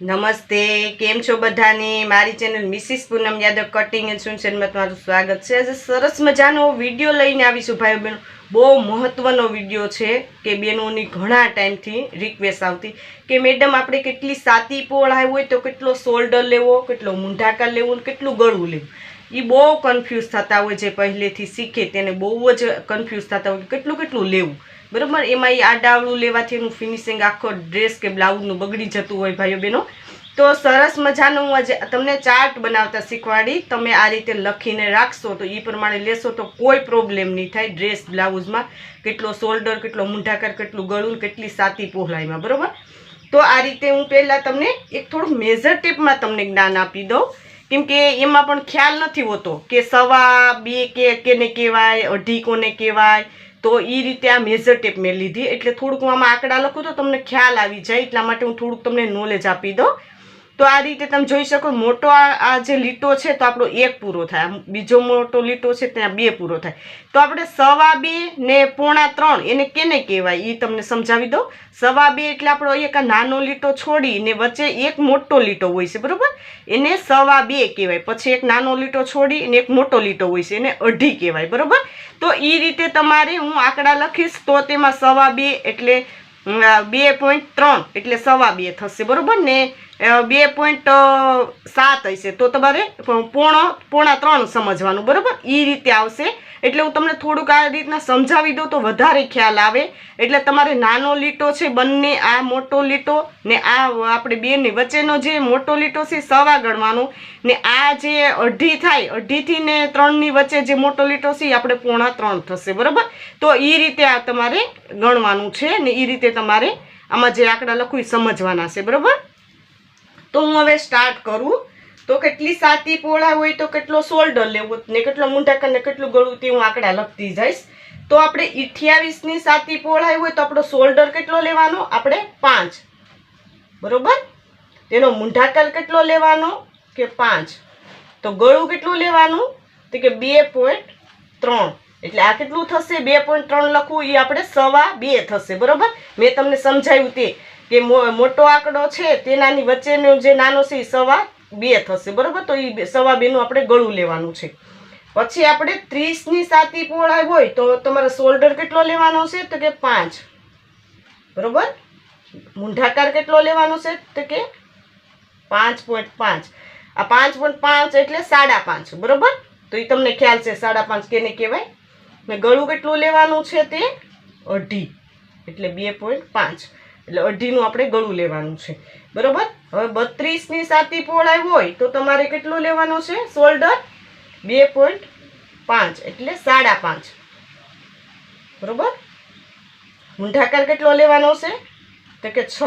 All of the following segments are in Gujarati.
નમસ્તે, કેમ છો બધાને? મારી channel Mrs Poonam Yadav cutting and સુનસેનમાં તમારું સ્વાગત છે. આજે સરસ મજાનો વીડિયો લઈને આવીશું. ભાઈઓ બહેનો, બહુ મહત્વનો વીડિયો છે કે બહેનોની ઘણા ટાઈમથી રિક્વેસ્ટ આવતી. કે મેડમ આપણે કેટલી સાતી પોળાય હોય તો કેટલો શોલ્ડર લેવો, કેટલો મૂંઢાકાર લેવો કેટલું ગળું લેવું. એ બહુ કન્ફ્યુઝ થતા હોય જે પહેલેથી શીખે, તેને બહુ જ કન્ફ્યુઝ થતા હોય કેટલું કેટલું લેવું. બરાબર? એમાં એ આડાવડું લેવાથી એનું ફિનિશિંગ આખો ડ્રેસ કે બ્લાઉઝનું બગડી જતું હોય ભાઈઓ બહેનો. તો સરસ મજાનું હું આજે તમને ચાર્ટ બનાવતા શીખવાડી. તમે આ રીતે લખીને રાખશો તો એ પ્રમાણે લેશો તો કોઈ પ્રોબ્લેમ નહીં થાય ડ્રેસ બ્લાઉઝમાં કેટલો શોલ્ડર કેટલો મૂંઢાકર, કેટલું ગળું કેટલી સાતી પહોળાઈમાં, બરાબર? તો આ રીતે હું પહેલાં તમને એક થોડું મેજર ટેપમાં તમને જ્ઞાન આપી દઉં. કેમ કે એમાં પણ ખ્યાલ નથી હોતો કે સવા, બે કે, કેને કહેવાય, અઢી કોને કહેવાય તો એ રીતે આ મેજર ટેપ મેં લીધી. એટલે થોડુંક હું આમાં આંકડા લખું તો તમને ખ્યાલ આવી જાય. એટલા માટે હું થોડુંક તમને નોલેજ આપી દઉં. તો આ રીતે તમે જોઈ શકો, મોટો આ જે લીટો છે, તો આપણો એક પૂરો થાય. બીજો મોટો લીટો છે, ત્યાં બે પૂરો થાય. તો આપણે સવા બે ને પોણા ત્રણ, એને કેને કહેવાય? એ તમને સમજાવી દઉં. સવા બે એટલે આપણો એક નાનો લીટો છોડી ને વચ્ચે એક મોટો લીટો હોય છે, બરાબર? એને સવા બે કહેવાય. પછી એક નાનો લીટો છોડી ને એક મોટો લીટો હોય છે, એને અઢી કહેવાય, બરાબર? તો એ રીતે તમારે હું આંકડા લખીશ, તો તેમાં સવા બે એટલે બે પોઈન્ટ ત્રણ, એટલે સવા બે થશે, બરાબર ને? બે પોઈન્ટ સાત હશે, તો તમારે પોણો, પોણા ત્રણ સમજવાનું, બરાબર? એ રીતે આવશે. એટલે હું તમને થોડુંક આ રીતના સમજાવી દઉં તો વધારે ખ્યાલ આવે. એટલે તમારે નાનો લીટો છે બંને, આ મોટો લીટો ને આ આપણે બેની વચ્ચેનો જે મોટો લીટો છે સવા ગણવાનો. ને આ જે અઢી થાય, અઢીથી ને ત્રણની વચ્ચે જે મોટો લીટો છે આપણે પોણા ત્રણ થશે, બરાબર? તો એ રીતે આ તમારે ગણવાનું છે ને એ રીતે તમારે આમાં જે આંકડા લખું એ સમજવાના છે, બરાબર? તો હું હવે સ્ટાર્ટ કરું. તો કેટલી સાતી પોળા હોય તો કેટલો શોલ્ડર લેવો ને કેટલો મૂંઢાકર ને કેટલું ગળું તે હું આંકડા લખતી જઈશ. તો આપણે અઠ્યાવીસની સાતી પોળાઈ હોય તો આપણો શોલ્ડર કેટલો લેવાનો? આપણે પાંચ. બરોબર? તેનો મૂંઢાકર કેટલો લેવાનો? કે પાંચ. તો ગળું કેટલું લેવાનું? તો કે બે પોઈન્ટ ત્રણ. એટલે આ કેટલું થશે? બે પોઈન્ટ ત્રણ લખવું એ આપણે સવા બે થશે. બરોબર? મેં તમને સમજાવ્યું તે. કે મોટો આંકડો છે, તેનાની વચ્ચેનો જે નાનો છે એ સવા બે થશે, બરોબર? તો એ સવા બેનું આપણે ગળું લેવાનું છે. પછી આપણે ત્રીસની સાતી પહોળાઈ હોય તો તમારે શોલ્ડર કેટલો લેવાનો છે? તો કે પાંચ. બરોબર? મૂંઢાકાર કેટલો લેવાનો છે? તો કે પાંચ પોઈન્ટ પાંચ. આ પાંચ પોઈન્ટ પાંચ એટલે સાડા પાંચ, બરોબર? તો એ તમને ખ્યાલ છે સાડા પાંચ કેને કહેવાય? ને ગળું કેટલું લેવાનું છે તે? અઢી. એટલે બે પોઈન્ટ પાંચ. એટલે અઢીનું આપણે ગળું લેવાનું છે. બરોબર? હવે બત્રીસની સાતી પહોળાઈ હોય તો તમારે કેટલું લેવાનું છે? શોલ્ડર બે પોઈન્ટ પાંચ, એટલે સાડા પાંચ. બરોબર? ઊંઢાકાર કેટલો લેવાનો છે? તો કે છ.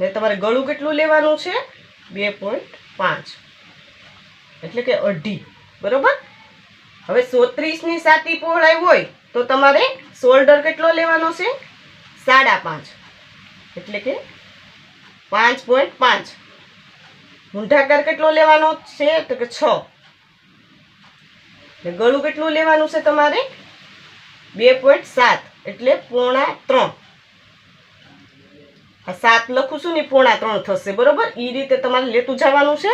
ને તમારે ગળું કેટલું લેવાનું છે? બે પોઈન્ટ પાંચ. એટલે કે અઢી. બરોબર? હવે સોત્રીસની સાતી પહોળાઈ હોય તો તમારે શોલ્ડર કેટલો લેવાનો છે? સાડા પાંચ. એટલે કે પાંચ પોઈન્ટ પાંચ. ઊંઢાકાર કેટલો લેવાનો છે? તો કે છ. એટલે ગળું કેટલું લેવાનું છે તમારે? બે પોઈન્ટ સાત. એટલે પોણા ત્રણ. આ સાત લખું છું ને પોણા ત્રણ થશે, બરોબર? એ રીતે તમારે લેતું જવાનું છે.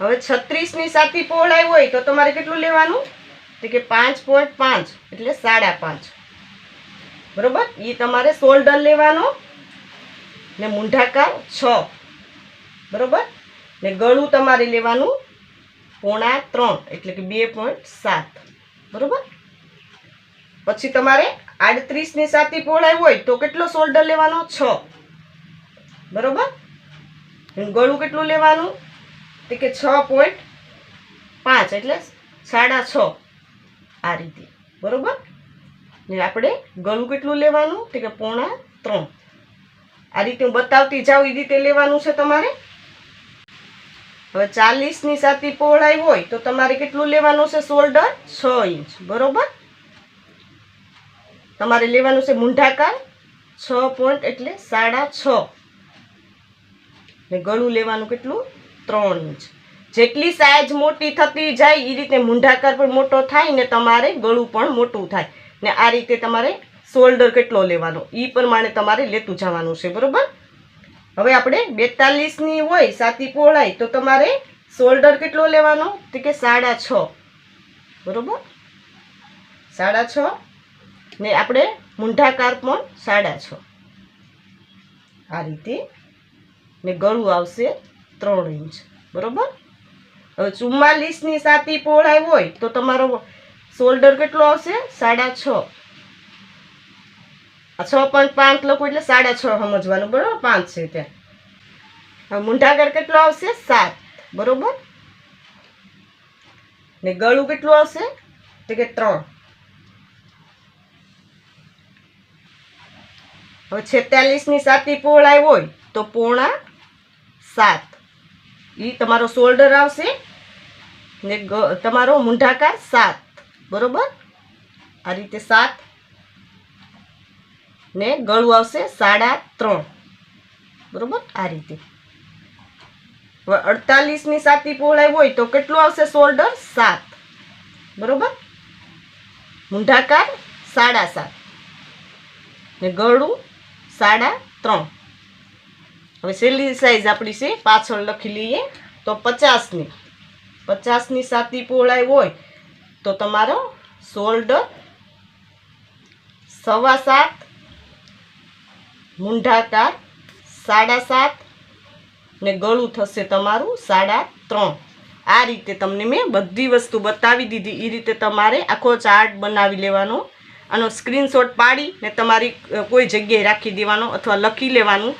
હવે છત્રીસની સાથી પહોળાઈ હોય તો તમારે કેટલું લેવાનું? તો કે પાંચ પોઈન્ટ પાંચ, એટલે સાડા પાંચ. બરોબર? એ તમારે શોલ્ડર લેવાનો ને મૂંઢાકાર છ. બરોબર? ને ગળું તમારે લેવાનું પોણા ત્રણ, એટલે કે બે પોઈન્ટ સાત. બરોબર? પછી તમારે આડત્રીસની સાતી પહોળાઈ હોય તો કેટલો શોલ્ડર લેવાનો? છ. બરોબર? ગળું કેટલું લેવાનું? તો કે છ પોઈન્ટ પાંચ, એટલે સાડા છ આ રીતે. બરોબર? ને આપણે ગળું કેટલું લેવાનું? તો કે પોણા ત્રણ. આ રીતે હું બતાવતી જાઉં એ રીતે લેવાનું છે તમારે. હવે ચાલીસની સાતી પહોળાઈ હોય તો તમારે કેટલું લેવાનું છે? શોલ્ડર છ ઇંચ. બરોબર? તમારે લેવાનું છે મૂંઢાકાર છ પોઈન્ટ એટલે સાડા છ. ને ગળું લેવાનું કેટલું? ત્રણ ઇંચ. જેટલી સાઈઝ મોટી થતી જાય એ રીતે મૂંઢાકાર પણ મોટો થાય ને તમારે ગળું પણ મોટું થાય. ને આ રીતે તમારે શોલ્ડર કેટલો લેવાનો? એ પ્રમાણે તમારે લેતું જવાનું છે, બરાબર? હવે આપણે બેતાલીસની હોય, સાતી પહોળાઈ તો તમારે શોલ્ડર કેટલો લેવાનો? તો કે સાડા છ. બરાબર? સાડા છ ને આપણે મૂંઢાકાર પણ સાડા છ. આ રીતે ને ગળું આવશે ત્રણ ઇંચ. બરાબર? હવે ચુમ્માલીસની સાતી પહોળાઈ હોય, તો તમારો શોલ્ડર કેટલો આવશે? સાડા છ. છ પોઈન્ટ પાંચ લખો એટલે સાડા છ સમજવાનું, બરોબર? પાંચ છે ત્યાં. હવે મૂંઢાગર કેટલો આવશે? સાત. બરોબર? ને ગળું કેટલું આવશે? તો કે ત્રણ. હવે છેતાલીસની સાતી પહોળાઈ હોય, તો પોણા સાત. એ તમારો શોલ્ડર આવશે ને તમારો મૂંઢાકાર સાત. બરોબર? આ રીતે સાત ને ગળું આવશે સાડા ત્રણ. બરોબર? આ રીતે. હવે અડતાલીસની સાતી પહોળાઈ હોય તો કેટલું આવશે શોલ્ડર સાત. બરોબર? મૂંઢાકાર સાડા સાત. ને ગળું સાડા ત્રણ. હવે છેલ્લી સાઈઝ આપણી છે, પાછળ લખી લઈએ તો પચાસની. પચાસની સાતી પહોળાઈ હોય તો તમારો શોલ્ડર સવા સાત, મૂંઢાકાર સાડા સાત ને ગળું થશે તમારું સાડા ત્રણ. આ રીતે તમને મેં બધી વસ્તુ બતાવી દીધી. એ રીતે તમારે આખો ચાર્ટ બનાવી લેવાનો આનો સ્ક્રીનશોટ પાડી ને તમારી કોઈ જગ્યાએ રાખી દેવાનો અથવા લખી લેવાનું.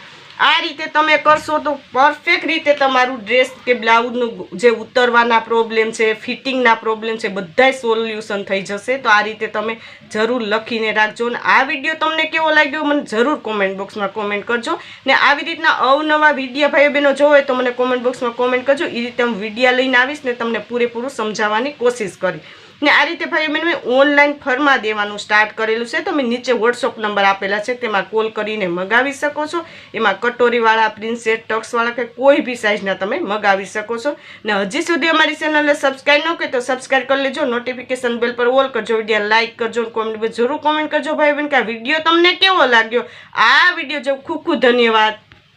આ રીતે તમે કરશો તો પરફેક્ટ રીતે તમારું ડ્રેસ કે બ્લાઉઝનું જે ઉતરવાના પ્રોબ્લેમ છે ફિટિંગના પ્રોબ્લેમ છે, બધાય સોલ્યુશન થઈ જશે. તો આ રીતે તમે જરૂર લખીને રાખજો અને આ વીડિયો તમને કેવો લાગ્યો મને જરૂર કોમેન્ટ બોક્સમાં કોમેન્ટ કરજો. ને આવી રીતના અવનવા વિડીયા ભાઈઓ બહેનો જોવે હોય તો મને કોમેન્ટ બોક્સમાં કોમેન્ટ કરજો. એ રીતે હું વિડીયા લઈને આવીશ ને તમને પૂરેપૂરું સમજાવવાની કોશિશ કરી. ને આ રીતે ભાઈ મેં મેં ઓનલાઈન ફરમાં દેવાનું સ્ટાર્ટ કરેલું છે. તમે નીચે વોટ્સઅપ નંબર આપેલા છે. તેમાં કોલ કરીને મગાવી શકો છો. એમાં કટોરીવાળા પ્રિન્સેટ ટક્સવાળા કે કોઈ બી સાઇઝના તમે મગાવી શકો છો. ને હજી સુધી અમારી ચેનલને સબસ્ક્રાઈબ ન કરી તો સબસ્ક્રાઈબ કરી લેજો. નોટિફિકેશન બેલ પર ઓલ કરજો. વીડિયો લાઇક કરજો કોમેન્ટ જરૂર કોમેન્ટ કરજો ભાઈ બેન કે આ વીડિયો તમને કેવો લાગ્યો? આ વીડિયો જો ખૂબ ખૂબ ધન્યવાદ.